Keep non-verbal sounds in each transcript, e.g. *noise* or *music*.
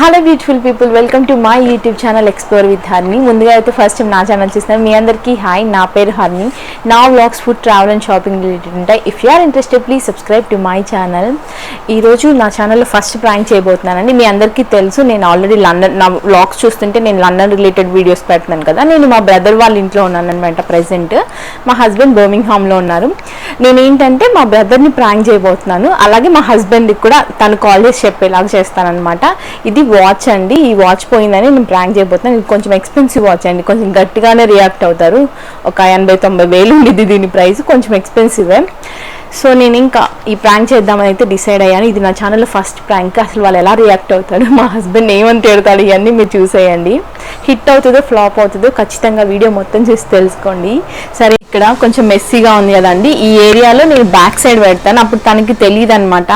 Hello beautiful people welcome to my YouTube channel explore with Harni ముందుగా అయితే first time నా channel చూస్తున్నాను మీ అందరికీ హాయ్ నా పేరు హర్ని నా vlogs food travel and shopping related ఉంటాయి. If you are interested please subscribe to my channel ఈరోజు నా ఛానల్లో ఫస్ట్ ప్రాంక్ చేయబోతున్నానండి. మీ అందరికీ తెలుసు నేను ఆల్రెడీ లండన్ నా వ్లాగ్స్ చూస్తుంటే నేను లండన్ రిలేటెడ్ వీడియోస్ పెడుతున్నాను కదా. నేను మా బ్రదర్ వాళ్ళ ఇంట్లో ఉన్నాను అనమాట ప్రెసెంట్ మా హస్బెండ్ బర్మింగ్హామ్లో ఉన్నారు. నేను ఏంటంటే మా బ్రదర్ని ప్రాంక్ చేయబోతున్నాను. అలాగే మా హస్బెండ్కి కూడా తను కాల్ చేసి చెప్పేలాగా చేస్తానన్నమాట. ఇది వాచ్ అండి. ఈ వాచ్ పోయిందని నేను ప్రాంక్ చేయబోతున్నాను ఇది కొంచెం ఎక్స్పెన్సివ్ వాచ్ అండి. కొంచెం గట్టిగానే రియాక్ట్ అవుతారు. ఒక ఎనభై తొంభై వేలు ఉండేది దీని ప్రైస్ కొంచెం ఎక్స్పెన్సివే సో నేను ఇంకా ఈ ప్రాంక్ చేద్దామని అయితే డిసైడ్ అయ్యాను. ఇది నా ఛానల్లో ఫస్ట్ ప్రాంక్ అసలు వాళ్ళు ఎలా రియాక్ట్ అవుతాడు మా హస్బెండ్ ఏమని తిడతాడు? ఇవన్నీ మీరు చూసేయండి. హిట్ అవుతుందో ఫ్లాప్ అవుతుందో ఖచ్చితంగా వీడియో మొత్తం చూసి తెలుసుకోండి. సరే ఇక్కడ కొంచెం మెస్సీగా ఉంది కదండి. ఈ ఏరియాలో నేను బ్యాక్ సైడ్ పెడతాను. అప్పుడు తనకి తెలియదు అనమాట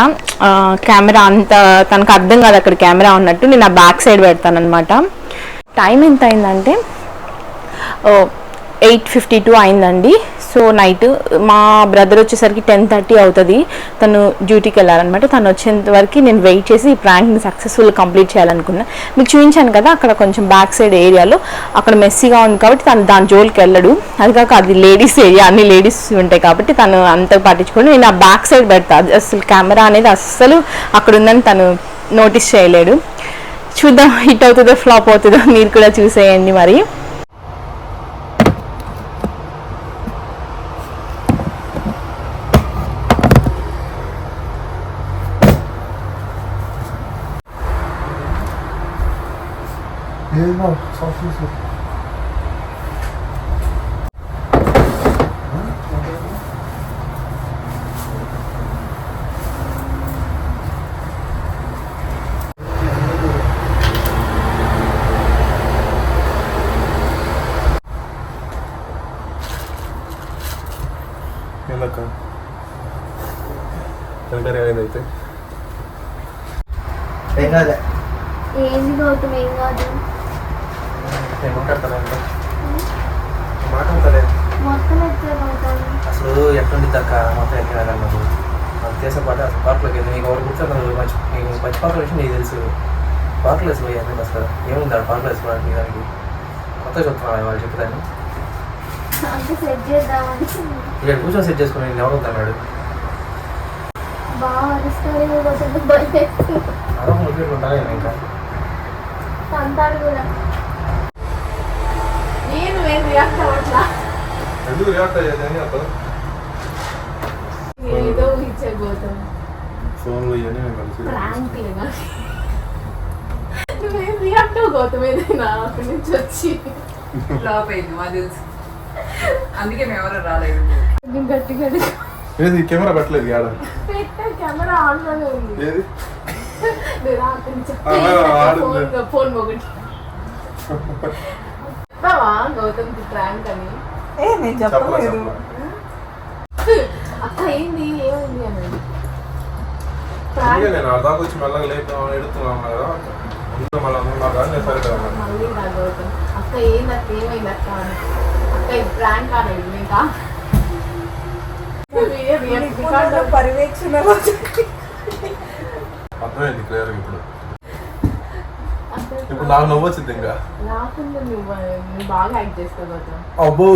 కెమెరా అంత తనకు అర్థం కాదు అక్కడ కెమెరా ఉన్నట్టు. నేను ఆ బ్యాక్ సైడ్ పెడతాను అనమాట టైం ఎంత అయిందంటే? ఎయిట్ ఫిఫ్టీ టూ అయిందండి. సో నైట్ మా బ్రదర్ వచ్చేసరికి టెన్ థర్టీ అవుతుంది. తను డ్యూటీకి వెళ్ళాలన్నమాట. తను వచ్చేంత వరకు నేను వెయిట్ చేసి ఈ ప్రాంక్ని సక్సెస్ఫుల్ కంప్లీట్ చేయాలనుకున్నా. మీకు చూపించాను కదా అక్కడ కొంచెం బ్యాక్ సైడ్ ఏరియాలో. అక్కడ మెస్సీగా ఉంది కాబట్టి తను దాని జోలికి వెళ్ళడు. అది కాక అది లేడీస్ ఏరియా అన్ని లేడీస్ ఉంటాయి కాబట్టి తను అంత పట్టించుకొని నేను ఆ బ్యాక్ సైడ్ పెడతా. అది అసలు కెమెరా అనేది అస్సలు అక్కడ ఉందని తను నోటీస్ చేయలేడు. చూద్దాం హిట్ అవుతుందో ఫ్లాప్ అవుతుందో మీరు కూడా చూసేయండి మరి. ఏదో సాఫ్ట్వేర్ ఏందక్క వెంటనే ఏమైందైతే ఏం కాదే ఏంది గౌతమ్ ఏం కాదు నేను మాట్లాడతాను గౌతమ్ అసలు ఎట్లుండిద్ది అక్క మొత్తం ఎక్కడ అన్నది. నాకు తెలిసిన పాట అసలు పాటలోకి వెళ్ళి నీకు ఎవరు కూర్చోగలరు మంచి నీకు మంచి పాటల విషయం నీకు తెలుసు. పాటలు వేసి పోయి అన్నీ అసలు. ఏముంది ఆడ పాటలు వేసుకోవడానికి దానికి కొత్త చెప్తున్నాను వాళ్ళు చెప్తాను ఇక్కడ కూర్చొని సెట్ చేసుకుని నేను ఎవరు అన్నాడు అరవై ముద్దు ఉంటాను నేను ఇంకా. ఏం రియాక్ట్ అవ్వట్లా. ఎందుకు రియాక్ట్ అయ్యేది అని అప్పుడు ఏదో ఇచ్చే ఫోన్లో ఇవన్నీ నేను కలిసి ప్రాంక్ నువ్వేం రియాక్ట్ అవ్వ గౌతమ్ ఏదైనా అక్కడి నుంచి వచ్చి? ఫ్లాప్ అయింది మాకు తెలుసు. అందుకే మేము ఎవరు రాలేదు. నేను గట్టిగా ఏది? కెమెరా పెట్టలేదు ఆడ. పెట్టే కెమెరా ఆన్లోనే ఉంది. ఏది? నేను ఆ. ఫోన్ ఫోన్ ఒకటి. చెప్తావా గౌతమ్ ప్రాంక్ అని? ఏ నేను చెప్పలే చెప్పలేదు చెప్పలే అక్క ఏంది? ఏమైంది అని నేను దాకా వచ్చి మెల్లగా లేపుతాం ఎడుతున్నాను కదా? మళ్ళీ. మళ్ళీ గౌతమ్. అక్క ఏంది అక్క? ఏమైంది అక్క? అని అక్క ప్రాంక్ అని ఇంకా అర్థమైంది క్లియర్గా ఇప్పుడు. ఇప్పుడు నాకు నవ్వు వచ్చింది ఇంకా. రాకుండా నువ్వు నువ్వు బాగా యాక్ట్ చేస్తావు అబ్బో.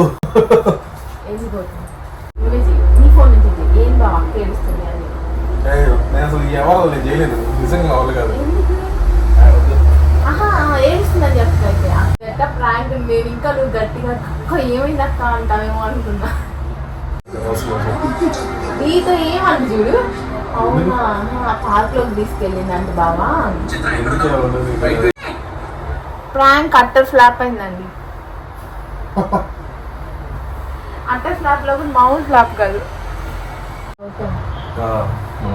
నేను నేను అసలు ఎవరు నేను చేయలేదు. నిజంగా వాళ్ళు కాదు. ఏడుస్తుందని చెప్తా అయితే. గట్ట ప్రాంక్ నేను ఇంకా నువ్వు గట్టిగా అక్క ఏమైంది అక్క? అంటావేమో అనుకున్నా. నీతో ఏమని చూడు? అవునా? పార్క్లోకి తీసుకెళ్ళింది అంటే బావా ఎందుకు అలా ఉండదు నీకు? ప్రాంక్ అట్టర్ ఫ్లాప్ అయిందండి. *laughs* అట్టర్ ఫ్లాప్లో కూడా మామూలు ఫ్లాప్ కాదు. మన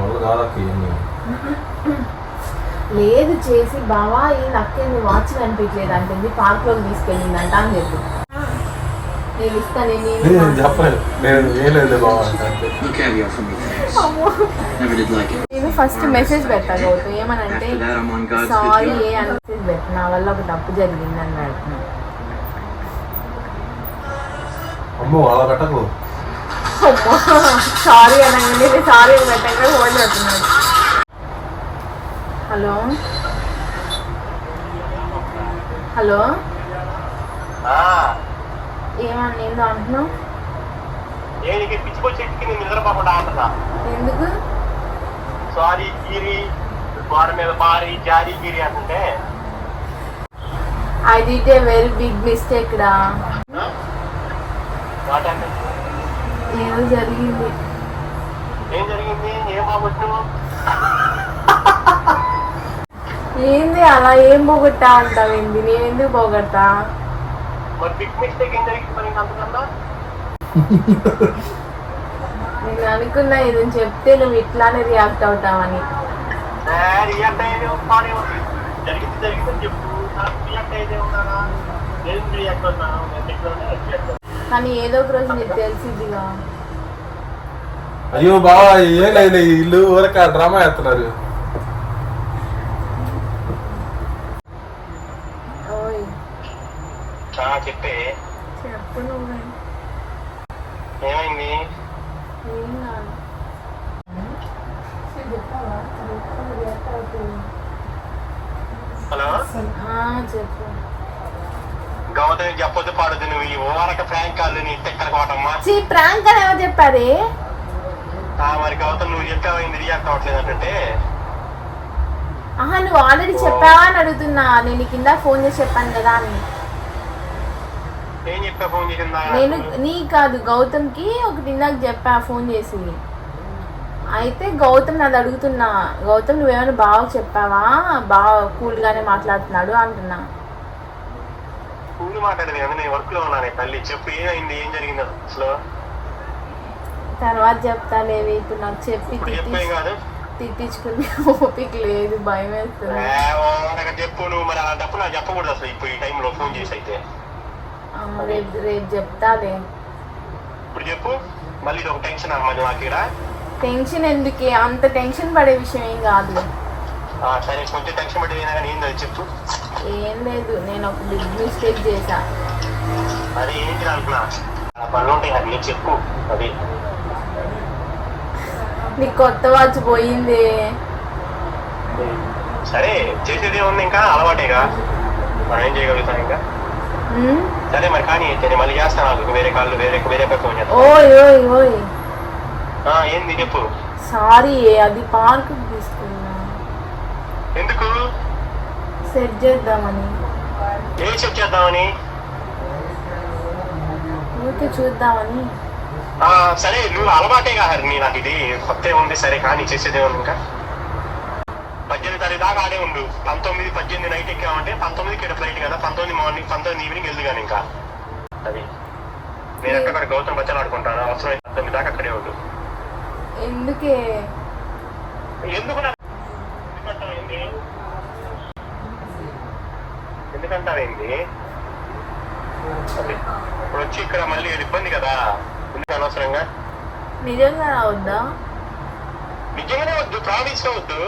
లేదు. చేసి బావా ఈ నక్కేంది వాచ్ కనిపించలేదు అంటుంది పార్క్లోకి తీసుకెళ్ళింది అంట అని చెప్పు. నేను ఇస్తాను నేను చెప్పలేదు నేను ఏం లేదు బాబా అంటే. అంతే. No caviar for me, thanks. Never did like it. నేను ఫస్ట్ మెసేజ్ పెట్టాను ఏమనంటే సారీ ఏ అని మెసేజ్ పెట్టు. నా వల్ల ఒక తప్పు జరిగింది అని పెడుతున్నాను అమ్మో అలా పెట్టకు. సారీ అనగానే సారీ అని పెట్టాక ఫోన్ పెడుతున్నాడు హలో? హలో? ఏమన్నా ఏందో అంటున్నావు? ఎందుకు? సారీ గీరి గోడ మీద పారి జారీ గీరి అంటుంటే? I did a very big mistake రా ఏదో జరిగింది. ఏం జరిగింది? ఏం బాగొచ్చు ఏంది అలా? ఏం పోగొట్టా అంటావు ఏంది నేను ఎందుకు పోగొడతా? మరి బిగ్ మిస్టేక్ ఏం జరిగింది మరి అంతకన్నా? నేను అనుకున్నా ఇది చెప్తే నువ్వు ఇట్లానే రియాక్ట్ అవుతావని. రియాక్ట్ అయ్యేది ఉంది జరిగింది జరిగిందని చెప్పు. రియాక్ట్ అయ్యేదే ఉన్నానా నేను రియాక్ట్ అవుతాను. నేను కానీ ఏదో ఒక రోజు నీకు తెలిసిద్దిగా. అయ్యో బావా ఏం లేదు ఇల్లు ఊరక డ్రామా వేస్తున్నారు ఓయ్ ఆ, చెప్పే చెప్పు నువ్వే హలో? చెప్పు గౌతమి చెప్పొద్దు పాడదు నువ్వు ఈ నీ తెక్కల కోటమ్మా చీ ప్రాంక్ అని ఎవరు చెప్పారే? మరి గౌతమ్ నువ్వు చెప్పావైంది రియాక్ట్ అవ్వట్లేదు అంటే ఆహా నువ్వు ఆల్రెడీ చెప్పావా అని అడుగుతున్నా. నేను కింద ఫోన్ చేసి చెప్పాను కదా అని ఏం చెప్పా ఫోన్ చేసిందా నేను నీ కాదు గౌతమ్కి ఒకటి ఇందాక చెప్పా ఫోన్ చేసి అయితే గౌతమ్ నాది అడుగుతున్నా గౌతమ్ నువ్వేమైనా బాగా చెప్పావా బాగా కూల్గానే మాట్లాడుతున్నాడు అంటున్నా కూలి మాట్లాడేది కదా నేను వర్క్లో ఉన్నాను తల్లి చెప్పు ఏమైంది ఏం జరిగింది అసలు తర్వాత చెప్తానేవి ఇప్పుడు నాకు చెప్పి తిట్టించుకునే ఓపిక లేదు భయం వేస్తుంది చెప్పు నువ్వు మరి అలాంటప్పుడు నాకు చెప్పకూడదు అసలు ఇప్పుడు ఈ టైంలో ఫోన్ చేసి అయితే రేపు రేపు చెప్తాలే ఇప్పుడు చెప్పు. మళ్ళీ ఒక టెన్షన్ అమ్మది నాకు ఇక్కడ టెన్షన్ ఎందుకే? అంత టెన్షన్ పడే విషయం ఏం కాదు. సరే కొంచెం టెన్షన్ అయినా కానీ ఏంది అది చెప్పు. ఏం లేదు నేను ఒక బిగ్ మిస్టేక్ చేశా. అది ఏంటి అనుకున్నా పనులు ఉంటాయి అది నీకు చెప్పు అది. నీకు కొత్త వాచ్ పోయింది. సరే చేసేది ఉంది ఇంకా? అలవాటేగా. మనం ఏం చేయగలుగుతాం ఇంకా? సరే మరి కానీ నేను మళ్ళీ చేస్తాను వేరే కాళ్ళు వేరే వేరే పై ఫోన్ చేస్తాను ఓయ్ ఓయ్ ఓయ్ ఆ, ఏంది చెప్పు సారీ అది పార్క్ తీసుకున్నా ఎందుకు సెట్ చేద్దామని ఏం చెక్ చేద్దామని ఊరికే చూద్దామని సరే నువ్వు అలవాటే కాదు నీ నాకు ఇది కొత్త ఉంది సరే కానీ చేసేది ఏముంది ఇంకా పద్దెనిమిది తారీఖు దాకా ఆడే ఉండు. పంతొమ్మిది పద్దెనిమిది నైట్ ఎక్కామంటే పంతొమ్మిదికి ఇక్కడ ఫ్లైట్ కదా? పంతొమ్మిది మార్నింగ్ పంతొమ్మిది ఈవినింగ్ వెళ్దు కానీ ఇంకా. అది. నేను ఎక్కడ గౌతమ్ బచ్చలు ఆడుకుంటాను? అవసరం పంతొమ్మిది దాకా అక్కడే ఉండు. ఎందుకే? ఎందుకు అది. ఇప్పుడు వచ్చి ఇక్కడ మళ్ళీ ఇబ్బంది కదా. ఎందుకు అనవసరంగా? నిజంగా రావద్దా నిజంగానే వద్దు. ప్రామిస్ వద్దు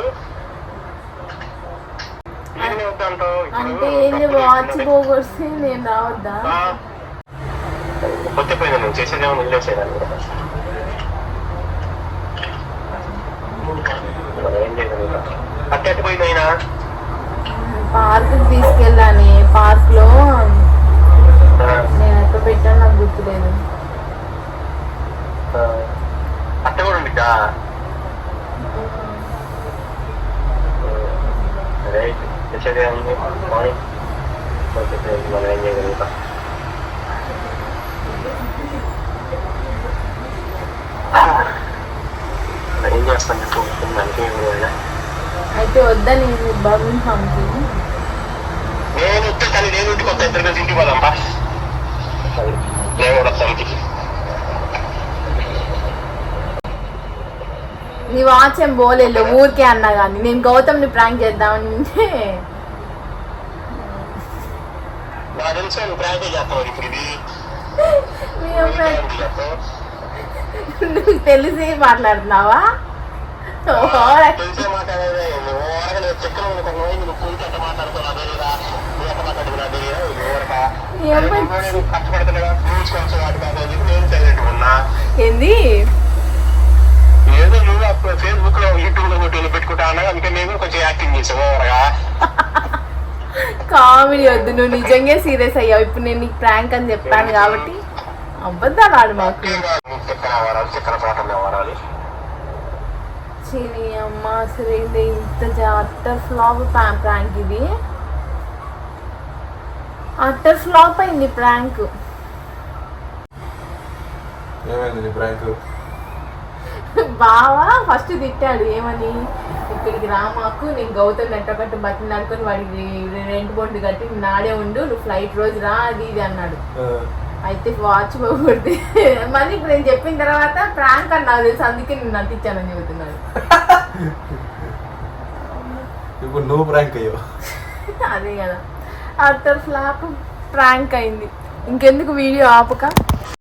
నిజంగానే వద్దు అంటావు ఇప్పుడు అంటే ఏంది వాచ్. పోగొడితే నేను రావద్దా? ఆ. కొత్త పోయింది నువ్వు చేసేదేమో పార్క్ తీసుకెళ్ళాని. పార్క్లో నేను ఎక్కడ పెట్టాను నాకు గుర్తులేదు. అట్ట కూడా ఉండిద్దా సరే అయితే చేసేదేముంది మార్నింగ్ మనం ఏం చేయగలుగుతాం చెప్పు మనకి. అయితే వద్దా నేను బర్మింగ్హామ్కి నేను వస్తే తల్లి నేను ఇంటికి వస్తా ఇద్దరు కలిసి ఇంటికి పోదాం బా నేను కూడా వస్తాను ఇంటికి. నీ వాచ్ ఏం పోలేదు ఊరికే అన్నా కానీ నేను గౌతమ్ని ప్రాంక్ చేద్దామని ఉంటే నాకు తెలుసు నువ్వు ప్రాంక్ చేస్తావు ఇప్పుడు ఇది నేను ప్రాంక్ ప్రాంక్- చేస్తావు. నువ్వు తెలిసి మాట్లాడుతున్నావా తెలిసే మాట్లాడేదే నువ్వు నువ్వు ఎట్ట నువ్వు ఎట్ట మాట్లాడుతున్నా నువ్వు కష్టపడుతున్నా నేను సైలెంట్ ఉన్నా ఏదో నువ్వు అప్పుడు ఫేస్బుక్లో యూట్యూబ్లో ఫోటోలు పెట్టుకుంటా అన్నా అందుకే మేము కొంచెం యాక్టింగ్ చేసాము ఊరగా కామెడీ వద్దు నువ్వు నిజంగా సీరియస్ అయ్యావు. ఇప్పుడు నేను నీకు ప్రాంక్ అని చెప్పాను కాబట్టి అబద్ధాలు ఆడు మాకు చిని అమ్మ అసలు ఏంటి ఇంత అట్టర్ ఫ్లాప్ ప్రాంక్ ఇది? అట్టర్ ఫ్లాప్ అయింది ప్రాంక్ ఏమైంది ప్రాంక్ బావా ఫస్ట్ తిట్టాడు ఏమని? ఇక్కడికి రా మాకు నేను గౌతమ్ నెట్టకట్టు బట్టలు ఆడుకొని వాడికి రెంట్ బొండు కట్టి నాడే ఉండు నువ్వు ఫ్లైట్ రోజు రా అది ఇది అన్నాడు. అయితే వాచ్ పోగొడితే మళ్ళీ ఇప్పుడు నేను చెప్పిన తర్వాత ప్రాంక్ అని నాకు తెలుసు అందుకే నేను నటించానని చెబుతున్నాడు. ఇప్పుడు నువ్వు ప్రాంక్ అయ్యో అదే కదా. అట్టర్ ఫ్లాప్ ప్రాంక్ అయింది. ఇంకెందుకు వీడియో ఆపక?